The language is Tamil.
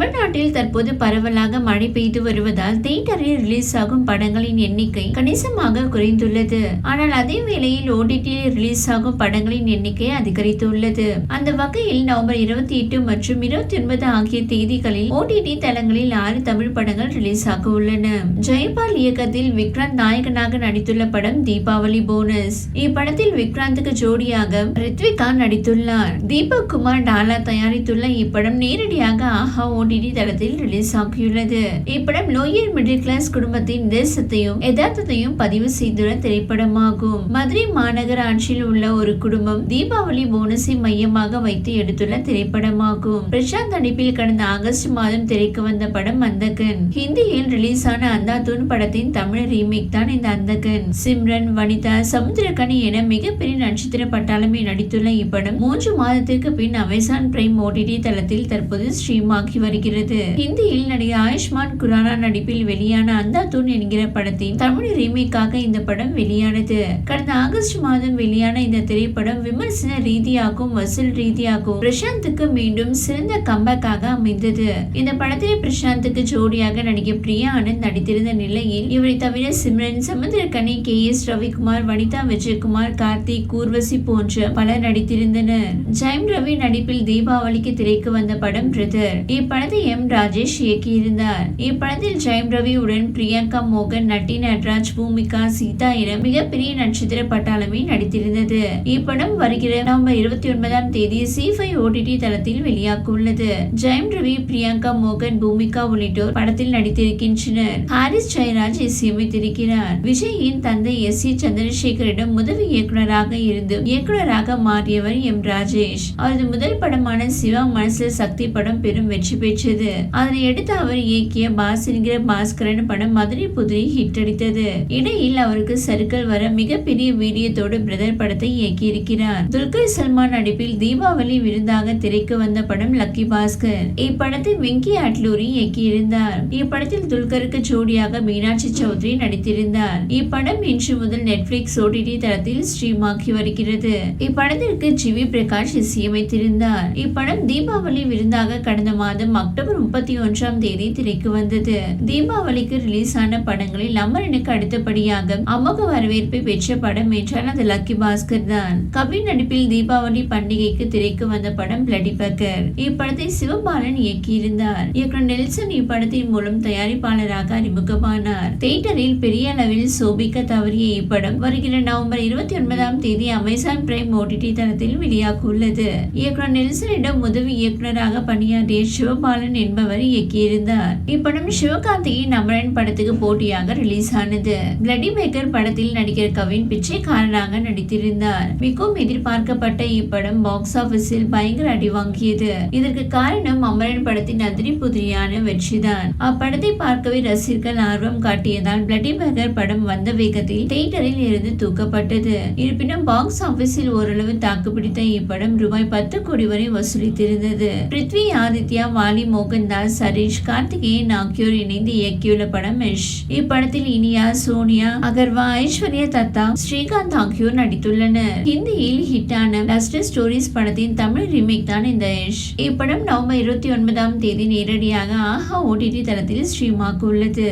தமிழ்நாட்டில் தற்போது பரவலாக மழை பெய்து வருவதால் தியேட்டரில் ரிலீஸ் ஆகும் படங்களின் எண்ணிக்கை கணிசமாக குறைந்துள்ளது. ஆனால் அதே வேளையில் ஓடிடியில் ரிலீஸ் ஆகும் படங்களின் எண்ணிக்கை அதிகரித்துள்ளது. அந்த வகையில் நவம்பர் இருபத்தி எட்டு மற்றும் இருபத்தி ஒன்பது ஆகிய தேதிகளில் ஓடிடி தளங்களில் ஆறு தமிழ் படங்கள் ரிலீஸ் ஆக உள்ளன. ஜெயபால் இயக்கத்தில் விக்ராந்த் நாயகனாக நடித்துள்ள படம் தீபாவளி போனஸ் இப்படத்தில் விக்ராந்துக்கு ஜோடியாக ரித்விகா நடித்துள்ளார். தீபக் குமார் டாலா தயாரித்துள்ள இப்படம் நேரடியாக ஆஹா ஓடிடி தளத்தில் ரிலீஸ் ஆகியுள்ளது. இப்படம் லோயர் மிடில் கிளாஸ் குடும்பத்தின் தேசத்தையும் யதார்த்தத்தையும் பதிவு செய்துள்ள திரைப்படமாகும். மதுரை மாநகராட்சியில் உள்ள ஒரு குடும்பம் தீபாவளி போனஸை மையமாக வைத்து எடுத்துள்ள திரைப்படமாகும். பிரசாந்த் நடிப்பில் கடந்த ஆகஸ்ட் மாதம் திரைக்கு வந்த படம் அந்தகன். ஹிந்தியில் ரிலீஸ் ஆன அந்தாதூன் படத்தின் தமிழ் ரீமேக் தான் இந்த அந்தகன். சிம்ரன் வனிதா சமுத்திரகனி என மிகப்பெரிய நட்சத்திர பட்டாளமே நடித்துள்ள இப்படம் மூன்று மாதத்திற்கு பின் அமேசான் பிரைம் ஓடிடி தளத்தில் தற்போது ஸ்ட்ரீம் ஆகி வருகிறது ஹிந்தியில் நடிகர் ஆயுஷ்மான் குரானா நடிப்பில் வெளியான அந்தாதூன் என்கிற படத்தின் தமிழ் ரீமேக்காக இந்த படம் வெளியானது. கடந்த ஆகஸ்ட் மாதம் வெளியான இந்த திரைப்படம் விமர்சன ரீதியாகவும் வசூல் ரீதியாகவும் பிரசாந்துக்கு மீண்டும் சிறந்த கம்பேக்காக அமைந்தது. இந்த படத்தில் பிரசாந்துக்கு ஜோடியாக நடிகை பிரியா ஆனந்த் நடித்திருந்த நிலையில் இவரை தவிர சிம்ரன் சமுத்திரக்கனி கே எஸ் ரவிக்குமார் வனிதா விஜயகுமார் கார்த்திக் ஊர்வசி போன்ற பலர் நடித்திருந்தனர். ஜெயம் ரவி நடிப்பில் தீபாவளிக்கு திரைக்கு வந்த படம் பிரதர். இப்படத்தை எம். ராஜேஷ் இயக்கியிருந்தார். இப்படத்தில் ஜெயம் ரவி உடன் பிரியங்கா மோகன் நட்டி நட்ராஜ் பூமிகா சீதா என மிகப்பெரிய நட்சத்திர பட்டாளமே நடித்திருந்தது. இப்படம் வருகிற நவம்பர் இருபத்தி ஒன்பதாம் தேதி சி ஃபைவ் ஓடிடி தளத்தில் வெளியாக உள்ளது ஜெயம் ரவி பிரியங்கா மோகன் பூமிகா உள்ளிட்டோர் படத்தில் நடித்திருக்கின்றனர். ஹாரிஸ் ஜெயராஜ் இசையமைத்திருக்கிறார் விஜயின் தந்தை எஸ். சி. சந்திரசேகரிடம் உதவி இயக்குனராக இருந்து இயக்குனராக மாறியவர் எம். ராஜேஷ். அவரது முதல் படமான சிவா மனசில் சக்தி படம் பெரும் வெற்றி பெற்றது அதனை அடுத்து அவர் இயக்கிய பாஸ் என்கிற பாஸ்கரன் படம் மதுரை புதிரி ஹிட் அடித்தது. இடையில் அவருக்கு சர்க்கிள் வர மிகப்பெரிய வீரியத்தோடு பிரதர் படத்தை இயக்கியிருக்கிறார். துல்கர் சல்மான் நடிப்பில் தீபாவளி விருந்தாக திரைக்கு வந்த படம் லக்கி பாஸ்கர். இப்படத்தை வெங்கி அட்லூரி இயக்கியிருந்தார். இப்படத்தில் துல்கருக்கு ஜோடியாக மீனாட்சி சௌத்ரி நடித்திருந்தார். இப்படம் இன்று முதல் நெட்ஃபிளிக்ஸ் ஓடிடி தளத்தில் ஸ்ட்ரீம் வருகிறது. இப்படத்திற்கு ஜிவி பிரகாஷ் இசையமைத்திருந்தார். இப்படம் தீபாவளி விருந்தாக கடந்த மாதம் அக்டோபர் முப்பத்தி ஒன்றாம் தேதி திரைக்கு வந்தது. தீபாவளிக்கு ரிலீஸ் ஆன படங்களில் அமரனுக்கு அடுத்தபடியாக அமோக வரவேற்பை பெற்ற படம் என்றால் அது லக்கி பாஸ்கர் தான். கபில் நடிப்பில் தீபாவளி பண்டிகைக்கு திரைக்கு வந்த படம் பிளடி பக்கர். இப்படத்தை சிவபாலன் இயக்கியிருந்தார். இயக்குனர் நெல்சன் இப்படத்தின் மூலம் தயாரிப்பாளராக அறிமுகமானார். தியேட்டரில் பெரிய அளவில் சோபிக்க தவறிய இப்படம் வருகிற நவம்பர் இருபத்தி ஒன்பதாம் தேதி அமேசான் பிரைம் ஓடிடி தளத்தில் வெளியாக உள்ளது இயக்குனர் நெல்சனிடம் உதவி இயக்குனராக பணியாற்றிய சிவபாலன் பாலன் என்பவர் இயக்கியிருந்தார். இப்படம் சிவகார்த்தியின் அமரன் படத்துக்கு போட்டியாக ரிலீஸ் ஆனது. பிளடி மேக்கர் படத்தில் நடிகர் கவின் பிச்சைக்காரனாக நடித்திருந்தார். மிகவும் எதிர்பார்க்கப்பட்ட இப்படம் பாக்ஸ் ஆபீஸில் பயங்கர அடி வாங்கியது. இதற்கு காரணம் அமரன் படத்தின் அதிரி புதிரியான வெற்றிதான். அப்படத்தை பார்க்கவே ரசிகர்கள் ஆர்வம் காட்டியதால் பிளடி மேக்கர் படம் வந்த வேகத்தில் தியேட்டரில் இருந்து தூக்கப்பட்டது. இருப்பினும் பாக்ஸ் ஆபீஸில் ஓரளவு தாக்குப்பிடித்த இப்படம் ரூபாய் பத்து கோடி வரை வசூலித்திருந்தது. பிருத்வி ஆதித்யா வாலி மோகன்தாஸ் சரீஷ் கார்த்திகேயன் ஆகியோர் இணைந்து இயக்கியுள்ள படம் யஷ் இப்படத்தில் இனியா சோனியா அகர்வா ஐஸ்வர்யா தத்தா ஸ்ரீகாந்த் ஆகியோர் நடித்துள்ளனர். ஹிந்தியில் ஹிட்டான லஸ்டர் ஸ்டோரிஸ் படத்தின் தமிழ் ரீமேக் தான் இந்த யஷ் இப்படம் நவம்பர் இருபத்தி ஒன்பதாம் தேதி நேரடியாக ஆஹா ஓடிடி தளத்தில் ஸ்ட்ரீமாக உள்ளது.